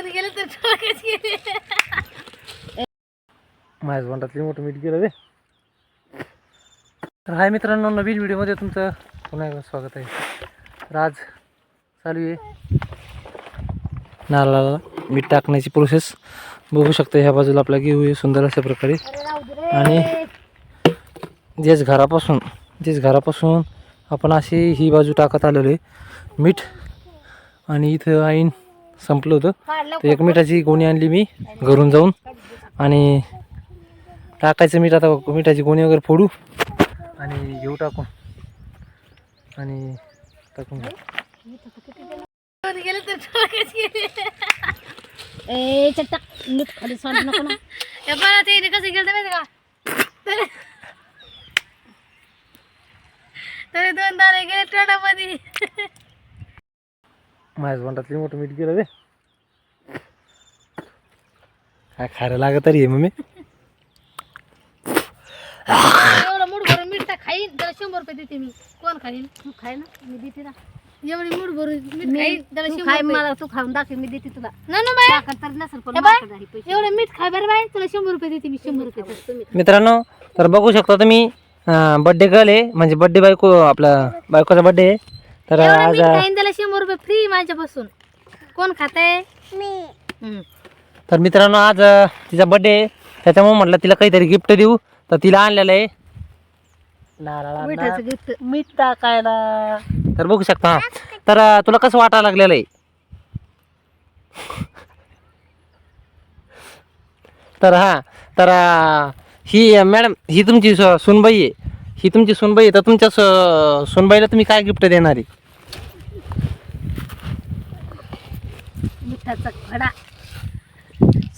मध्ये गेले तर गेले. तोंडातली मोठं मीठ गेलं रे. तर हाय मित्रांनो नवीन व्हिडिओमध्ये तुमचं पुन्हा एकदा स्वागत आहे. तर आज चालू आहे नारळाला मीठ टाकण्याची प्रोसेस बघू शकता ह्या बाजूला आपला घेऊ आहे सुंदर अशा प्रकारे. आणि जेच घरापासून जेच घरापासून आपण अशी ही बाजू टाकत आलेलो आहे मीठ. आणि इथं आईन संपलं होतं. तर एक मिठाची गोणी आणली मी घरून जाऊन. आणि टाकायचं मीठ आता मिठाची गोणी वगैरे फोडू. आणि घेऊ टाकून. आणि टाकून घेऊ. मध्ये गेले तर दोन दाणे गेले तोंडामध्ये माझ्या तोंडातली मोठं मीठ गेलं रे. काय खायला लागत तरी मम्मी. एवढं मूड भरून मीठ टाक खाईन त्याला शंभर रुपये देते मी. कोण खाईन? तू खाय ना मी देते ना. एवढी मूड भरून मीठ मी खाईन त्याला तू शंभर खाय रुपये. मला तू खाऊन दाखव मी देते तुला. ना ना बाय. साखर तर नसेल पण हे बाय. माझ्याकडे आहे पैसे. एवढं मीठ खाय बरं बाय तुला शंभर रुपये देते मी शंभर रुपये देते. तुम्ही मित्रांनो तर बघू शकता तुम्ही बड्डे गर्ल आहे म्हणजे बड्डे बायको आपला बायकोचा बड्डे आहे. तर एवढं आज मीठ खाईन त्याला शंभर रुपये फ्री माझ्यापासून. कोण खाताय? हम्म. तर मित्रांनो आज अ, तिचा बड्डे आहे. त्याच्यामुळे म्हटलं तिला काहीतरी गिफ्ट देऊ. तर तिला आणलेलं आहे. नारळाला मिठाचं गिफ्ट मीठ टाकायला. तर बघू शकता हा. तर अ, तुला कसं वाटायला लागलेलं आहे? तर हा. तर अ, ही अ, मॅडम ही तुमची सु- सुनबाई आहे. ही तुमची सुनबाई आहे. तर तुमच्या सु- सुनबाईला तुम्ही काय गिफ्ट देणार आहे? मिठाचा खडा.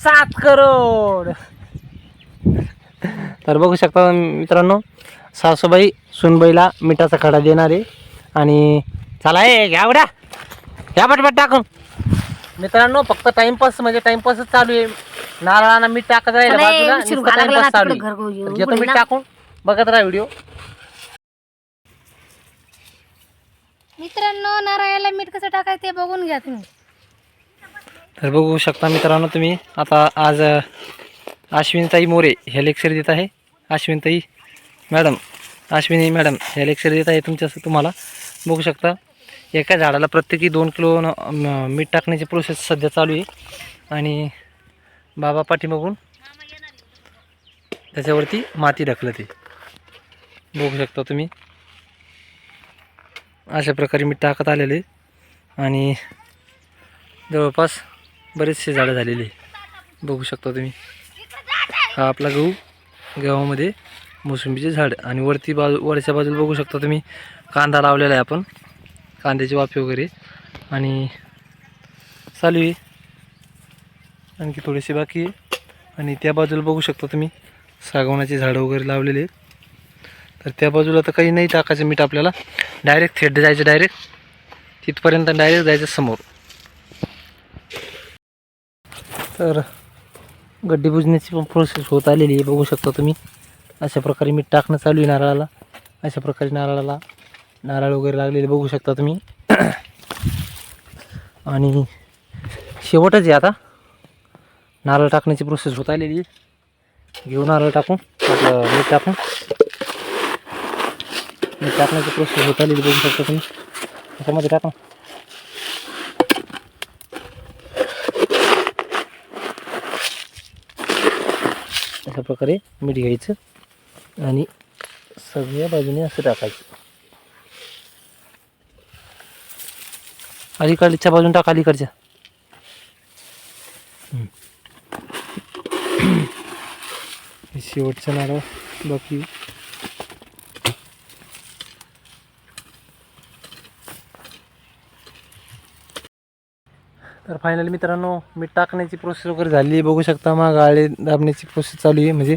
सात करोड. तर बघू शकता मित्रांनो सासूबाई सुनबाईला मिठाचा खडा देणार आहे. आणि चला ए घ्या उड्या. घ्या पटपट टाकून. मित्रांनो फक्त टाइमपास म्हणजे टाइमपासच चालू आहे. नारळाला मीठ टाकत राहिलं चला, बाजूला उशीर नुसतं व्हायला लागला टाइमपास ना चालू तिकडे आहे. तर घेतो उघडी मीठ ना. टाकून. बघत राहा व्हिडिओ मित्रांनो नारळाला मीठ कसं टाकायचं ते बघून घ्या तुम्ही. तर बघू शकता मित्रांनो तुम्ही आता आज अश्विनताई मोरे हे लेक्चर देत आहे. अश्विनताई मॅडम अश्विनी मॅडम हे लेक्चर देत आहे तुमच्या तुम्हाला. बघू शकता एका झाडाला प्रत्येकी दोन किलो न- मीठ टाकण्याची प्रोसेस सध्या चालू आहे. आणि बाबा पाठीमागून त्याच्यावरती माती ढकलत आहे. बघू शकता तुम्ही. अशा प्रकारे मीठ टाकत आलेले आणि जवळपास बरेचसे झाडं झालेले आहे. बघू शकता तुम्ही. हा आपला गहू गव्हामध्ये मोसंबीचे झाड आणि वरती बाजू वरच्या बाजूला बघू शकता तुम्ही. कांदा लावलेला आहे आपण. कांद्याची वाफे वगैरे. आणि चालू आहे. आणखी थोडीशी बाकी आहे. आणि त्या बाजूला बघू शकता तुम्ही. सागवनाची झाडं वगैरे लावलेली आहेत. तर त्या बाजूला तर काही नाही टाकायचं मीठ आपल्याला. डायरेक्ट थेट जायचं डायरेक्ट तिथपर्यंत डायरेक्ट जायचं समोर. तर गड्डी बुजण्याची पण प्रोसेस होत आलेली आहे बघू शकता तुम्ही. अशा प्रकारे मीठ टाकणं चालू आहे नारळाला. अशा प्रकारे नारळाला नारळ वगैरे लागलेले बघू शकता तुम्ही. आणि शेवटच आहे आता. नारळ टाकण्याची प्रोसेस होत आलेली आहे. घेऊ नारळ टाकून. आपलं मीठ टाकून. मीठ टाकण्याची प्रोसेस होत आलेली बघू शकता तुम्ही. त्याच्यामध्ये टाका अशा प्रकारे मीठ घ्यायचं आणि सगळ्या बाजूने असं टाकायचं अलीकडच्या बाजून टाका अलीकडच्या हम्म. शेवटचं नारळ बाकी तर फायनली मित्रांनो मीठ टाकण्याची प्रोसेस वगैरे झाली. आहे बघू शकता मग गाळे दाबण्याची प्रोसेस चालू आहे. म्हणजे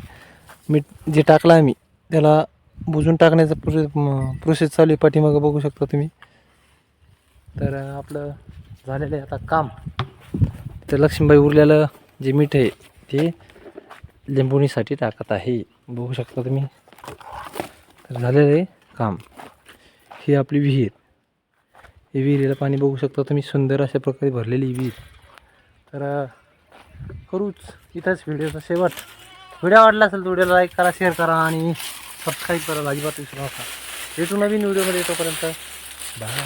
मीठ जे टाकलं आम्ही त्याला बुजून टाकण्याचा प्रोसेस प्रोसेस चालू आहे. पाठीमागं बघू शकता तुम्ही. तर आपलं झालेलं आहे आता काम. तर लक्ष्मीबाई उरलेलं जे मीठ आहे ते लिंबुणीसाठी टाकत आहे. बघू शकता तुम्ही. तर झालेलं आहे काम. ही आपली विहीर. विहिरीला पाणी बघू शकता तुम्ही. सुंदर अशा प्रकारे भरलेली विहीर. तर करूच इथंच व्हिडिओचा शेवट. व्हिडिओ आवडला असेल तर व्हिडिओला लाईक करा शेअर करा आणि सबस्क्राईब करा. अजिबात विसरू नका. भेटू नवीन व्हिडिओमध्ये येतोपर्यंत बाय